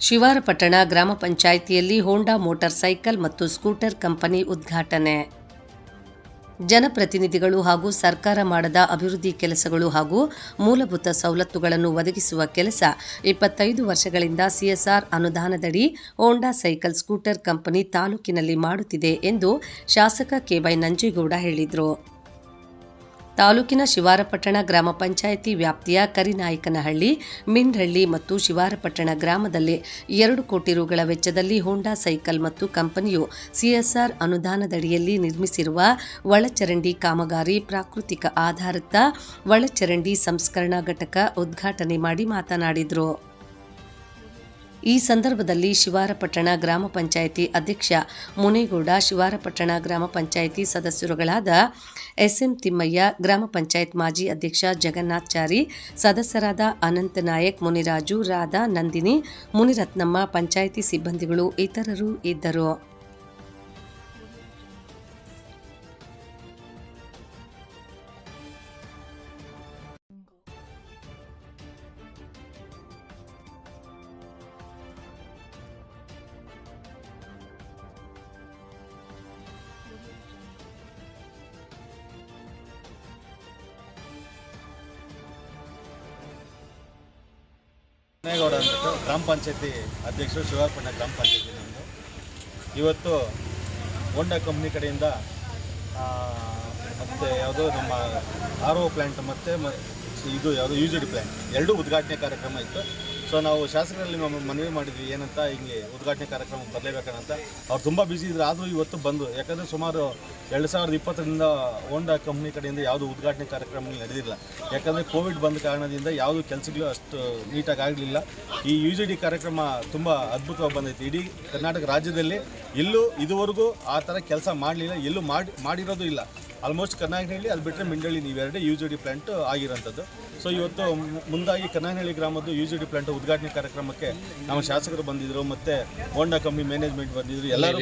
ಶಿವಾರಪಟ್ಟಣ ಗ್ರಾಮ ಪಂಚಾಯಿತಿಯಲ್ಲಿ Honda motorcycle ಮತ್ತು ಸ್ಕೂಟರ್ ಕಂಪನಿ ಉದ್ಘಾಟನೆ. ಜನಪ್ರತಿನಿಧಿಗಳು ಹಾಗೂ ಸರ್ಕಾರ ಮಾಡದ ಅಭಿವೃದ್ಧಿ ಕೆಲಸಗಳು ಹಾಗೂ ಮೂಲಭೂತ ಸವಲತ್ತುಗಳನ್ನು ಒದಗಿಸುವ ಕೆಲಸ ಇಪ್ಪತ್ತೈದು ವರ್ಷಗಳಿಂದ ಸಿಎಸ್ಆರ್ ಅನುದಾನದಡಿ ಹೋಂಡಾ ಸೈಕಲ್ ಸ್ಕೂಟರ್ ಕಂಪನಿ ತಾಲೂಕಿನಲ್ಲಿ ಮಾಡುತ್ತಿದೆ ಎಂದು ಶಾಸಕ ಕೆವೈ ನಂಜೇಗೌಡ ಹೇಳಿದರು. ತಾಲೂಕಿನ ಶಿವಾರಪಟ್ಟಣ ಗ್ರಾಮ ಪಂಚಾಯಿತಿ ವ್ಯಾಪ್ತಿಯ ಕರಿನಾಯಕನಹಳ್ಳಿ, ಮಿಂಡಹಳ್ಳಿ ಮತ್ತು ಶಿವಾರಪಟ್ಟಣ ಗ್ರಾಮದಲ್ಲಿ ಎರಡು ಕೋಟಿ ರುಗಳ ವೆಚ್ಚದಲ್ಲಿ ಹೋಂಡಾ ಸೈಕಲ್ ಮತ್ತು ಕಂಪನಿಯು ಸಿಎಸ್ಆರ್ ಅನುದಾನದಡಿಯಲ್ಲಿ ನಿರ್ಮಿಸಿರುವ ಒಳಚರಂಡಿ ಕಾಮಗಾರಿ ಪ್ರಾಕೃತಿಕ ಆಧಾರಿತ ಒಳಚರಂಡಿ ಸಂಸ್ಕರಣಾ ಘಟಕ ಉದ್ಘಾಟನೆ ಮಾಡಿ ಮಾತನಾಡಿದರು. ಈ ಸಂದರ್ಭದಲ್ಲಿ ಶಿವಾರಪಟ್ಟಣ ಗ್ರಾಮ ಪಂಚಾಯಿತಿ ಅಧ್ಯಕ್ಷ ಮುನೇಗೌಡ, ಶಿವಾರಪಟ್ಟಣ ಗ್ರಾಮ ಪಂಚಾಯಿತಿ ಸದಸ್ಯರುಗಳಾದ ಎಸ್ಎಂ ತಿಮ್ಮಯ್ಯ, ಗ್ರಾಮ ಪಂಚಾಯತ್ ಮಾಜಿ ಅಧ್ಯಕ್ಷ ಜಗನ್ನಾಥ್ಚಾರಿ, ಸದಸ್ಯರಾದ ಅನಂತ ನಾಯಕ್, ಮುನಿರಾಜು, ರಾಧಾ ನಂದಿನಿ, ಮುನಿರತ್ನಮ್ಮ, ಪಂಚಾಯಿತಿ ಸಿಬ್ಬಂದಿಗಳು ಇತರರು ಇದ್ದರು. ಮುನೇಗೌಡ ಅಂದ್ಬಿಟ್ಟು ಗ್ರಾಮ ಪಂಚಾಯತಿ ಅಧ್ಯಕ್ಷರು ಶಿವಾರ್ಪಣ್ಣ ಗ್ರಾಮ ಪಂಚಾಯತಿ ನಮ್ಮದು ಇವತ್ತು ಹೋಂಡಾ ಕಂಪ್ನಿ ಕಡೆಯಿಂದ ಮತ್ತು ಯಾವುದೋ ನಮ್ಮ ಆರ್ ಒ ಪ್ಲ್ಯಾಂಟ್ ಮತ್ತು ಇದು ಯಾವುದು ಯು ಜಿ ಡಿ ಪ್ಲ್ಯಾಂಟ್ ಎರಡೂ ಉದ್ಘಾಟನೆ ಕಾರ್ಯಕ್ರಮ ಇತ್ತು. ಸೊ ನಾವು ಶಾಸಕರಲ್ಲಿ ಮನವಿ ಮಾಡಿದ್ವಿ, ಏನಂತ ಹಿಂಗೆ ಉದ್ಘಾಟನೆ ಕಾರ್ಯಕ್ರಮ ಬರಲೇಬೇಕಂತ. ಅವ್ರು ತುಂಬ ಬ್ಯುಸಿ ಇದ್ರು, ಆದರೂ ಇವತ್ತು ಬಂದು ಯಾಕಂದರೆ ಸುಮಾರು ಎರಡು ಸಾವಿರದ ಇಪ್ಪತ್ತರಿಂದ ಹೋಂಡಾ ಕಂಪ್ನಿ ಕಡೆಯಿಂದ ಯಾವುದು ಉದ್ಘಾಟನೆ ಕಾರ್ಯಕ್ರಮ ನಡೆದಿಲ್ಲ. ಯಾಕಂದರೆ ಕೋವಿಡ್ ಬಂದ ಕಾರಣದಿಂದ ಯಾವುದು ಕೆಲಸಗಳು ಅಷ್ಟು ನೀಟಾಗಿ ಆಗಲಿಲ್ಲ. ಈ ಯು ಜಿ ಡಿ ಕಾರ್ಯಕ್ರಮ ತುಂಬ ಅದ್ಭುತವಾಗಿ ಬಂದೈತೆ. ಇಡೀ ಕರ್ನಾಟಕ ರಾಜ್ಯದಲ್ಲಿ ಎಲ್ಲೂ ಇದುವರೆಗೂ ಆ ಥರ ಕೆಲಸ ಮಾಡಲಿಲ್ಲ, ಎಲ್ಲೂ ಮಾಡಿ, ಮಾಡಿರೋದು ಇಲ್ಲ. ಆಲ್ಮೋಸ್ಟ್ ಕರ್ನಾಟಕದಲ್ಲಿ ಅಲ್ಲಿ ಬಿಟ್ಟರೆ ಮಿಂಡಳ್ಳಿ ನೀವೆರಡೇ ಯು ಜಿ ಡಿ ಪ್ಲಾಂಟ್ ಆಗಿರೋಂಥದ್ದು. ಸೊ ಇವತ್ತು ಮುಂದಾಗಿ ಕರ್ನಾಟಕಹಳ್ಳಿ ಗ್ರಾಮದ್ದು ಯು ಜಿ ಡಿ ಪ್ಲಾಂಟ್ ಉದ್ಘಾಟನೆ ಕಾರ್ಯಕ್ರಮಕ್ಕೆ ನಮ್ಮ ಶಾಸಕರು ಬಂದಿದ್ದರು ಮತ್ತು ಹೋಂಡಾ ಕಂಪ್ನಿ ಮ್ಯಾನೇಜ್ಮೆಂಟ್ ಬಂದಿದ್ರು ಎಲ್ಲರೂ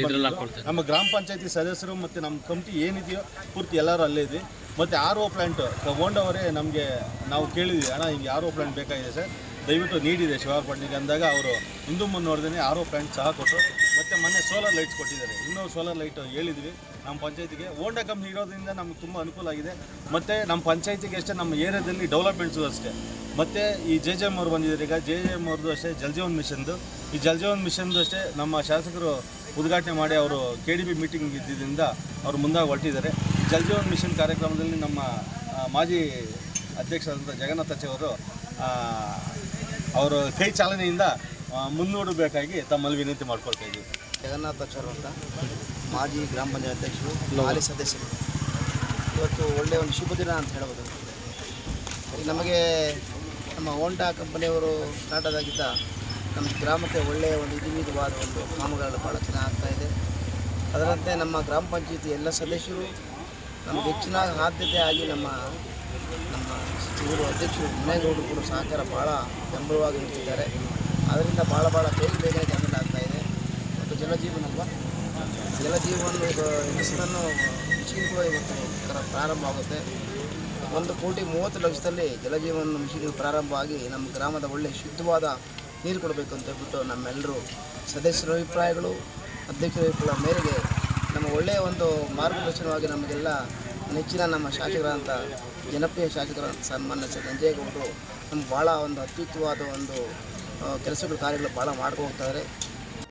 ನಮ್ಮ ಗ್ರಾಮ ಪಂಚಾಯತಿ ಸದಸ್ಯರು ಮತ್ತು ನಮ್ಮ ಕಮಿಟಿ ಏನಿದೆಯೋ ಪೂರ್ತಿ ಎಲ್ಲರೂ ಅಲ್ಲೇ ಇದ್ವಿ. ಮತ್ತು ಆರ್ ಒ ಪ್ಲಾಂಟ್ ಹೋಂಡವರೇ ನಮಗೆ ನಾವು ಕೇಳಿದ್ವಿ ಅಣ್ಣ ಹಿಂಗೆ ಆರ್ ಒ ಪ್ಲಾಂಟ್ ಬೇಕಾಗಿದೆ ಸರ್. ದಯವಿಟ್ಟು ನೀಡಿದೆ ಶಿವಾರ್ಪಟ್ಟಣಿಗೆ ಅಂದಾಗ ಅವರು ಹಿಂದೂ ನೋಡ್ದೇ ಆರ್ ಒ ಪ್ಲಾಂಟ್ ಸಹ ಕೊಟ್ಟರು. ಮತ್ತು ಮೊನ್ನೆ ಸೋಲಾರ್ ಲೈಟ್ಸ್ ಕೊಟ್ಟಿದ್ದಾರೆ. ಇನ್ನೂ ಸೋಲಾರ್ ಲೈಟ್ ಹೇಳಿದ್ವಿ. ನಮ್ಮ ಪಂಚಾಯತಿಗೆ ಹೋಂಡಾ ಕಂಪ್ನಿ ಇರೋದ್ರಿಂದ ನಮ್ಗೆ ತುಂಬ ಅನುಕೂಲ ಆಗಿದೆ. ಮತ್ತು ನಮ್ಮ ಪಂಚಾಯತಿಗೆ ಅಷ್ಟೇ, ನಮ್ಮ ಏರಿಯಾದಲ್ಲಿ ಡೆವಲಪ್ಮೆಂಟ್ಸು ಅಷ್ಟೇ. ಮತ್ತು ಈ ಜೆ ಜೆ ಎಂ ಅವ್ರು ಬಂದಿದ್ದಾರೆ. ಈಗ ಜೆ ಜೆ ಎಂ ಅವ್ರದ್ದು ಅಷ್ಟೇ ಜಲಜೀವನ್ ಮಿಷನ್ದು ಈ ಜಲಜೀವನ್ ಮಿಷನ್ದು ಅಷ್ಟೇ ನಮ್ಮ ಶಾಸಕರು ಉದ್ಘಾಟನೆ ಮಾಡಿ ಅವರು ಕೆ ಡಿ ಬಿ ಮೀಟಿಂಗ್ ಇದ್ದಿದ್ದರಿಂದ ಅವರು ಮುಂದಾಗಿ ಹೊರಟಿದ್ದಾರೆ. ಜಲ್ಜೀವನ್ ಮಿಷನ್ ಕಾರ್ಯಕ್ರಮದಲ್ಲಿ ನಮ್ಮ ಮಾಜಿ ಅಧ್ಯಕ್ಷರಾದಂಥ ಅಚ್ಚೆ ಅವರು ಅವರು ಕೈ ಚಾಲನೆಯಿಂದ ಮುನ್ನೂಡಬೇಕಾಗಿ ತಮ್ಮಲ್ಲಿ ವಿನಂತಿ ಮಾಡ್ಕೊಳ್ತಾ ಇದ್ದೀವಿ. ಜಗನ್ನಾಥ ಅಂತ ಮಾಜಿ ಗ್ರಾಮ ಪಂಚಾಯತ್ ಅಧ್ಯಕ್ಷರು ಹಾಲಿ. ಸದಸ್ಯರು. ಇವತ್ತು ಒಳ್ಳೆಯ ಒಂದು ಶುಭ ದಿನ ಅಂತ ಹೇಳ್ಬೋದು. ನಮಗೆ ನಮ್ಮ ಓಂಟಾ ಕಂಪನಿಯವರು ಸ್ಟಾರ್ಟ್ ಆದಾಗಿದ್ದ ನಮ್ಮ ಗ್ರಾಮಕ್ಕೆ ಒಳ್ಳೆಯ ಒಂದು ವಿಧವಾದ ಒಂದು ಕಾಮಗಾರಿಗಳು ಭಾಳ ಚೆನ್ನಾಗಿ ಅದರಂತೆ ನಮ್ಮ ಗ್ರಾಮ ಪಂಚಾಯತಿ ಎಲ್ಲ ಸದಸ್ಯರು ನಮ್ಗೆ ಹೆಚ್ಚಿನ ಆದ್ಯತೆ ಆಗಿ ನಮ್ಮ ನಮ್ಮ ಇವರು ಅಧ್ಯಕ್ಷರು ಮನೆಗೌಡರು ಕೂಡ ಸಹಕಾರ ಭಾಳ ಬೆಂಬಲವಾಗಿ ನಿಂತಿದ್ದಾರೆ. ಅದರಿಂದ ಭಾಳ ಭಾಳ ಬೇಗ ಬೇಗ ಜಾಗೃತ ಆಗ್ತಾ ಇದೆ. ಮತ್ತು ಜಲಜೀವನ ಅಲ್ವಾ? ಜಲಜೀವನ ಹೆಸರನ್ನು ಮಿಷಿನ್ ಕೂಡ ಇವತ್ತು ಪ್ರಾರಂಭ ಆಗುತ್ತೆ. ಒಂದು ಕೋಟಿ ಮೂವತ್ತು ಲಕ್ಷದಲ್ಲಿ ಜಲಜೀವನ ಮಿಷಿನ್ ಪ್ರಾರಂಭವಾಗಿ ನಮ್ಮ ಗ್ರಾಮದ ಒಳ್ಳೆಯ ಶುದ್ಧವಾದ ನೀರು ಕೊಡಬೇಕು ಅಂತ ಹೇಳ್ಬಿಟ್ಟು ನಮ್ಮೆಲ್ಲರೂ ಸದಸ್ಯರ ಅಭಿಪ್ರಾಯಗಳು, ಅಧ್ಯಕ್ಷರ ಅಭಿಪ್ರಾಯ ಮೇರೆಗೆ ನಮ್ಮ ಒಳ್ಳೆಯ ಒಂದು ಮಾರ್ಗದರ್ಶನವಾಗಿ ನಮಗೆಲ್ಲ ನೆಚ್ಚಿನ ನಮ್ಮ ಶಾಸಕರಾದಂಥ ಜನಪ್ರಿಯ ಶಾಸಕರ ಸನ್ಮಾನ್ಯ ಶ್ರೀ ನಂಜೇಗೌಡರು ನಮ್ಗೆ ಭಾಳ ಒಂದು ಅತ್ಯುತ್ತವಾದ ಒಂದು ಕೆಲಸಗಳು ಕಾರ್ಯಗಳು ಭಾಳ ಹೋಗ್ತಾರೆ